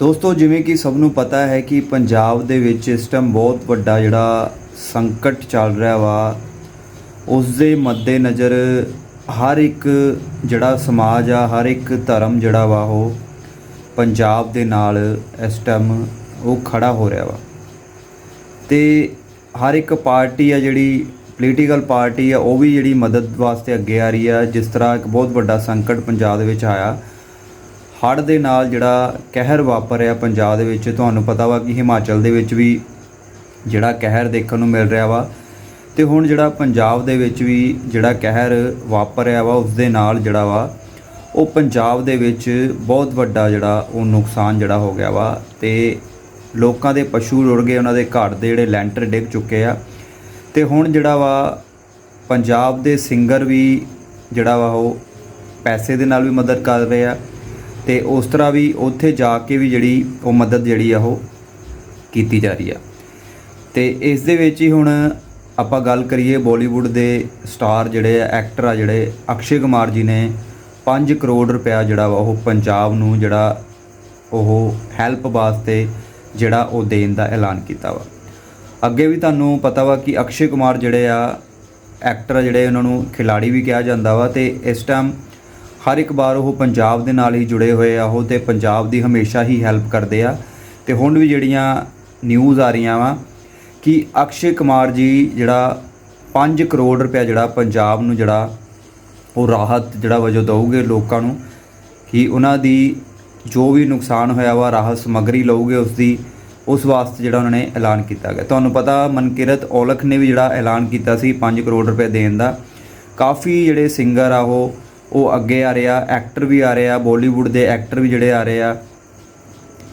ਦੋਸਤੋ, ਜਿਵੇਂ ਕਿ ਸਭ ਨੂੰ ਪਤਾ ਹੈ ਕਿ ਪੰਜਾਬ ਦੇ ਵਿੱਚ ਇਸ ਟਾਈਮ ਬਹੁਤ ਵੱਡਾ ਜਿਹੜਾ ਸੰਕਟ ਚੱਲ ਰਿਹਾ ਵਾ ਉਸ ਦੇ ਮੱਦੇ ਨਜ਼ਰ ਹਰ ਇੱਕ ਜਿਹੜਾ ਸਮਾਜ ਆ, ਹਰ ਇੱਕ ਧਰਮ ਜਿਹੜਾ ਵਾ, ਉਹ ਪੰਜਾਬ ਦੇ ਨਾਲ ਇਸ ਟਾਈਮ ਉਹ ਖੜਾ ਹੋ ਰਿਹਾ ਵਾ। ਤੇ ਹਰ ਇੱਕ ਪਾਰਟੀ ਆ ਜਿਹੜੀ ਪੋਲੀਟੀਕਲ ਪਾਰਟੀ ਆ, ਉਹ ਵੀ ਜਿਹੜੀ ਮਦਦ ਵਾਸਤੇ ਅੱਗੇ ਆ ਰਹੀ ਆ, ਜਿਸ ਤਰ੍ਹਾਂ ਇੱਕ ਬਹੁਤ ਵੱਡਾ ਸੰਕਟ ਪੰਜਾਬ ਦੇ ਵਿੱਚ ਆਇਆ। ਹੜ੍ਹ ਦੇ ਨਾਲ ਜਿਹੜਾ ਕਹਿਰ ਵਾਪਰਿਆ ਪੰਜਾਬ ਦੇ ਵਿੱਚ, ਤੁਹਾਨੂੰ ਪਤਾ ਵਾ ਕਿ ਹਿਮਾਚਲ ਦੇ ਵਿੱਚ ਵੀ ਜਿਹੜਾ ਕਹਿਰ ਦੇਖਣ ਨੂੰ ਮਿਲ ਰਿਹਾ ਵਾ। ਤੇ ਹੁਣ ਜਿਹੜਾ ਪੰਜਾਬ ਦੇ ਵਿੱਚ ਵੀ ਜਿਹੜਾ ਕਹਿਰ ਵਾਪਰਿਆ ਵਾ ਉਸ ਦੇ ਨਾਲ ਜਿਹੜਾ ਵਾ, ਉਹ ਪੰਜਾਬ ਦੇ ਵਿੱਚ ਬਹੁਤ ਵੱਡਾ ਜਿਹੜਾ ਉਹ ਨੁਕਸਾਨ ਜਿਹੜਾ ਹੋ ਗਿਆ ਵਾ। ਤੇ ਲੋਕਾਂ ਦੇ ਪਸ਼ੂ ਰੁੜ ਗਏ, ਉਹਨਾਂ ਦੇ ਘਰ ਦੇ ਜਿਹੜੇ ਲੈਂਟਰ ਡਿੱਗ ਚੁੱਕੇ ਆ। ਤੇ ਹੁਣ ਜਿਹੜਾ ਵਾ, ਪੰਜਾਬ ਦੇ ਸਿੰਗਰ ਵੀ ਜਿਹੜਾ ਵਾ ਉਹ ਪੈਸੇ ਦੇ ਨਾਲ ਵੀ ਮਦਦ ਕਰ ਰਹੇ ਆ। ਤੇ ਉਸ ਤਰ੍ਹਾਂ ਵੀ ਉੱਥੇ ਜਾ ਕੇ ਵੀ ਜਿਹੜੀ ਉਹ ਮਦਦ ਜਿਹੜੀ ਆ ਉਹ ਕੀਤੀ ਜਾ ਰਹੀ ਆ। ਤੇ ਇਸ ਦੇ ਵਿੱਚ ਹੀ ਹੁਣ ਆਪਾਂ ਗੱਲ ਕਰੀਏ ਬਾਲੀਵੁੱਡ ਦੇ ਸਟਾਰ ਜਿਹੜੇ ਆ ਐਕਟਰ ਆ ਜਿਹੜੇ, ਅਕਸ਼ੇ ਕੁਮਾਰ ਜੀ ਨੇ 5 ਕਰੋੜ ਰੁਪਇਆ ਜਿਹੜਾ ਵਾ ਉਹ ਪੰਜਾਬ ਨੂੰ ਜਿਹੜਾ ਉਹ ਹੈਲਪ ਵਾਸਤੇ ਜਿਹੜਾ ਉਹ ਦੇਣ ਦਾ ਐਲਾਨ ਕੀਤਾ ਵਾ। ਅੱਗੇ ਵੀ ਤੁਹਾਨੂੰ ਪਤਾ ਵਾ ਕਿ ਅਕਸ਼ੇ ਕੁਮਾਰ ਜਿਹੜੇ ਆ ਐਕਟਰ ਆ ਜਿਹੜੇ ਉਹਨਾਂ ਨੂੰ ਖਿਲਾੜੀ ਵੀ ਕਿਹਾ ਜਾਂਦਾ ਵਾ ਤੇ ਇਸ ਟਾਈਮ ਹਰ ਇੱਕ ਵਾਰ ਉਹ ਪੰਜਾਬ ਦੇ ਨਾਲ ਹੀ ਜੁੜੇ ਹੋਏ ਆ, ਉਹ ਤੇ ਪੰਜਾਬ ਦੀ ਹਮੇਸ਼ਾ ਹੀ ਹੈਲਪ ਕਰਦੇ ਆ। ਤੇ ਹੁਣ ਵੀ ਜਿਹੜੀਆਂ ਨਿਊਜ਼ ਆ ਰਹੀਆਂ ਵਾ ਕਿ ਅਕਸ਼ੇ ਕੁਮਾਰ ਜੀ ਜਿਹੜਾ 5 ਕਰੋੜ ਰੁਪਇਆ ਜਿਹੜਾ ਪੰਜਾਬ ਨੂੰ ਜਿਹੜਾ ਉਹ ਰਾਹਤ ਜਿਹੜਾ ਵਜੋਂ ਦਊਗੇ ਲੋਕਾਂ ਨੂੰ, ਕਿ ਉਹਨਾਂ ਦੀ ਜੋ ਵੀ ਨੁਕਸਾਨ ਹੋਇਆ ਵਾ, ਰਾਹਤ ਸਮੱਗਰੀ ਲਊਗੇ ਉਸ ਦੀ, ਉਸ ਵਾਸਤੇ ਜਿਹੜਾ ਉਹਨਾਂ ਨੇ ਐਲਾਨ ਕੀਤਾ ਗਿਆ। ਤੁਹਾਨੂੰ ਪਤਾ ਮਨਕਿਰਤ ਔਲਖ ਨੇ ਵੀ ਜਿਹੜਾ ਐਲਾਨ ਕੀਤਾ ਸੀ 5 ਕਰੋੜ ਰੁਪਏ ਦੇਣ ਦਾ। ਕਾਫੀ ਜਿਹੜੇ ਸਿੰਗਰ ਆ ਉਹ ਉਹ ਅੱਗੇ ਆ ਰਿਹਾ ਐਕਟਰ ਵੀ ਆ ਰਿਹਾ ਬਾਲੀਵੁੱਡ ਦੇ ਐਕਟਰ ਵੀ ਜਿਹੜੇ ਆ ਰਹੇ ਆ।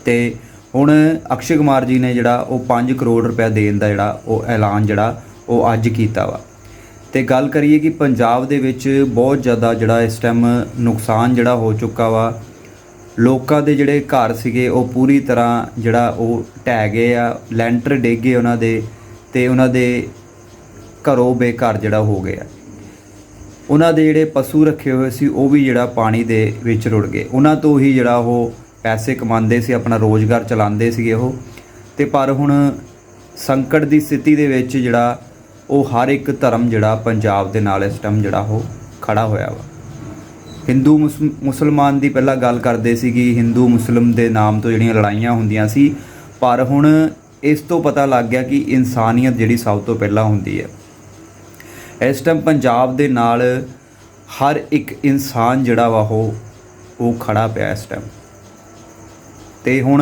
ਤੇ ਹੁਣ ਅਕਸ਼ੇ ਕੁਮਾਰ ਜੀ ਨੇ ਜਿਹੜਾ ਉਹ 5 ਕਰੋੜ ਰੁਪਏ ਦੇਣ ਦਾ ਜਿਹੜਾ ਉਹ ਐਲਾਨ ਜਿਹੜਾ ਉਹ ਅੱਜ ਕੀਤਾ ਵਾ। ਤੇ ਗੱਲ ਕਰੀਏ ਕਿ ਪੰਜਾਬ ਦੇ ਵਿੱਚ ਬਹੁਤ ਜ਼ਿਆਦਾ ਜਿਹੜਾ ਇਸ ਟਾਈਮ ਨੁਕਸਾਨ ਜਿਹੜਾ ਹੋ ਚੁੱਕਾ ਵਾ। ਲੋਕਾਂ ਦੇ ਜਿਹੜੇ ਘਰ ਸੀਗੇ, ਉਹ ਪੂਰੀ ਤਰ੍ਹਾਂ ਜਿਹੜਾ ਉਹ ਢਹਿ ਗਏ ਆ, ਲੈਂਟਰ ਡਿੱਗ ਗਏ ਉਹਨਾਂ ਦੇ ਤੇ ਉਹਨਾਂ ਦੇ ਘਰੋਂ ਬੇਘਰ ਜਿਹੜਾ ਹੋ ਗਿਆ ਉਹਨਾਂ ਦੇ ਜਿਹੜੇ ਪਸ਼ੂ ਰੱਖੇ ਹੋਏ ਸੀ, ਉਹ ਵੀ ਜਿਹੜਾ ਪਾਣੀ ਦੇ ਵਿੱਚ ਰੁੜ ਗਏ। ਉਹਨਾਂ ਤੋਂ ਹੀ ਜਿਹੜਾ ਉਹ ਪੈਸੇ ਕਮਾਉਂਦੇ ਸੀ, ਆਪਣਾ ਰੋਜ਼ਗਾਰ ਚਲਾਉਂਦੇ ਸੀਗੇ ਉਹ। ਤੇ ਪਰ ਹੁਣ ਸੰਕਟ ਦੀ ਸਥਿਤੀ ਦੇ ਵਿੱਚ ਜਿਹੜਾ ਉਹ ਹਰ ਇੱਕ ਧਰਮ ਜਿਹੜਾ ਪੰਜਾਬ ਦੇ ਨਾਲ ਇਸ ਟਾਈਮ ਜਿਹੜਾ ਉਹ ਖੜਾ ਹੋਇਆ ਵਾ। ਹਿੰਦੂ ਮੁਸ- ਮੁਸਲਮਾਨ ਦੀ ਪਹਿਲਾਂ ਗੱਲ ਕਰਦੇ ਸੀ ਕਿ ਹਿੰਦੂ ਮੁਸਲਮ ਦੇ ਨਾਮ ਤੋਂ ਜਿਹੜੀਆਂ ਲੜਾਈਆਂ ਹੁੰਦੀਆਂ ਸੀ, ਪਰ ਹੁਣ ਇਸ ਤੋਂ ਪਤਾ ਲੱਗ ਗਿਆ ਕਿ ਇਨਸਾਨੀਅਤ ਜਿਹੜੀ ਸਭ ਤੋਂ ਪਹਿਲਾਂ ਹੁੰਦੀ ਹੈ। ਇਸ ਟਾਈਮ ਪੰਜਾਬ ਦੇ ਨਾਲ ਹਰ ਇੱਕ ਇਨਸਾਨ ਜਿਹੜਾ ਵਾ ਉਹ ਉਹ ਖੜਾ ਪਿਆ ਇਸ ਟਾਈਮ ਤੇ ਹੁਣ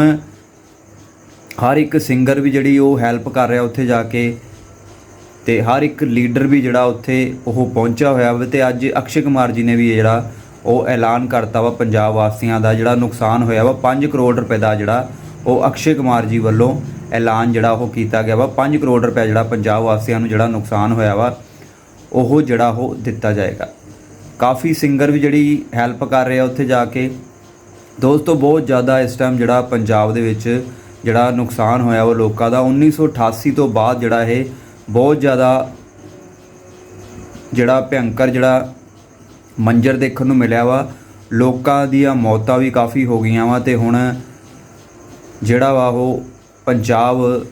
ਹਰ ਇੱਕ ਸਿੰਗਰ ਵੀ ਜਿਹੜੀ ਉਹ ਹੈਲਪ ਕਰ ਰਿਹਾ ਉੱਥੇ ਜਾ ਕੇ, ਤੇ ਹਰ ਇੱਕ ਲੀਡਰ ਵੀ ਜਿਹੜਾ ਉੱਥੇ ਉਹ ਪਹੁੰਚਿਆ ਹੋਇਆ ਵਾ ਤੇ ਅੱਜ ਅਕਸ਼ੇ ਕੁਮਾਰ ਜੀ ਨੇ ਵੀ ਜਿਹੜਾ ਉਹ ਐਲਾਨ ਕਰਤਾ ਵਾ ਪੰਜਾਬ ਵਾਸੀਆਂ ਦਾ ਜਿਹੜਾ ਨੁਕਸਾਨ ਹੋਇਆ ਵਾ 5 ਕਰੋੜ ਰੁਪਏ ਦਾ ਜਿਹੜਾ ਉਹ ਅਕਸ਼ੇ ਕੁਮਾਰ ਜੀ ਵੱਲੋਂ ਐਲਾਨ ਜਿਹੜਾ ਉਹ ਕੀਤਾ ਗਿਆ ਵਾ 5 ਕਰੋੜ ਰੁਪਏ ਜਿਹੜਾ ਪੰਜਾਬ ਵਾਸੀਆਂ ਨੂੰ ਜਿਹੜਾ ਨੁਕਸਾਨ ਹੋਇਆ ਵਾ। ਉਹ ਜਿਹੜਾ ਉਹ ਦਿੱਤਾ ਜਾਏਗਾ। ਕਾਫੀ ਸਿੰਗਰ ਵੀ ਜਿਹੜੀ ਹੈਲਪ ਕਰ ਰਹੇ ਆ ਉੱਥੇ ਜਾ ਕੇ। ਦੋਸਤੋ, ਬਹੁਤ ਜ਼ਿਆਦਾ ਇਸ ਟਾਈਮ ਜਿਹੜਾ ਪੰਜਾਬ ਦੇ ਵਿੱਚ ਜਿਹੜਾ ਨੁਕਸਾਨ ਹੋਇਆ ਉਹ ਲੋਕਾਂ ਦਾ। 1988 ਤੋਂ ਬਾਅਦ ਜਿਹੜਾ ਇਹ ਬਹੁਤ ਜ਼ਿਆਦਾ ਜਿਹੜਾ ਭਿਅੰਕਰ ਜਿਹੜਾ ਮੰਜ਼ਰ ਦੇਖਣ ਨੂੰ ਮਿਲਿਆ ਵਾ। ਲੋਕਾਂ ਦੀਆਂ ਮੌਤਾਂ ਵੀ ਕਾਫੀ ਹੋ ਗਈਆਂ ਵਾ ਤੇ ਹੁਣ ਜਿਹੜਾ ਵਾ ਉਹ ਪੰਜਾਬ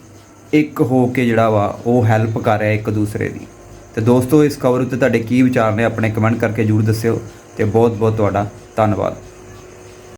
ਇੱਕ ਹੋ ਕੇ ਜਿਹੜਾ ਵਾ ਉਹ ਹੈਲਪ ਕਰ ਰਿਹਾ ਇੱਕ ਦੂਸਰੇ ਦੀ। ਤੇ ਦੋਸਤੋ, ਇਸ ਖਬਰ ਉੱਤੇ ਤੁਹਾਡੇ ਕੀ ਵਿਚਾਰ ਨੇ, ਆਪਣੇ ਕਮੈਂਟ ਕਰਕੇ ਜਰੂਰ ਦੱਸਿਓ ਤੇ ਬਹੁਤ ਬਹੁਤ ਤੁਹਾਡਾ ਧੰਨਵਾਦ।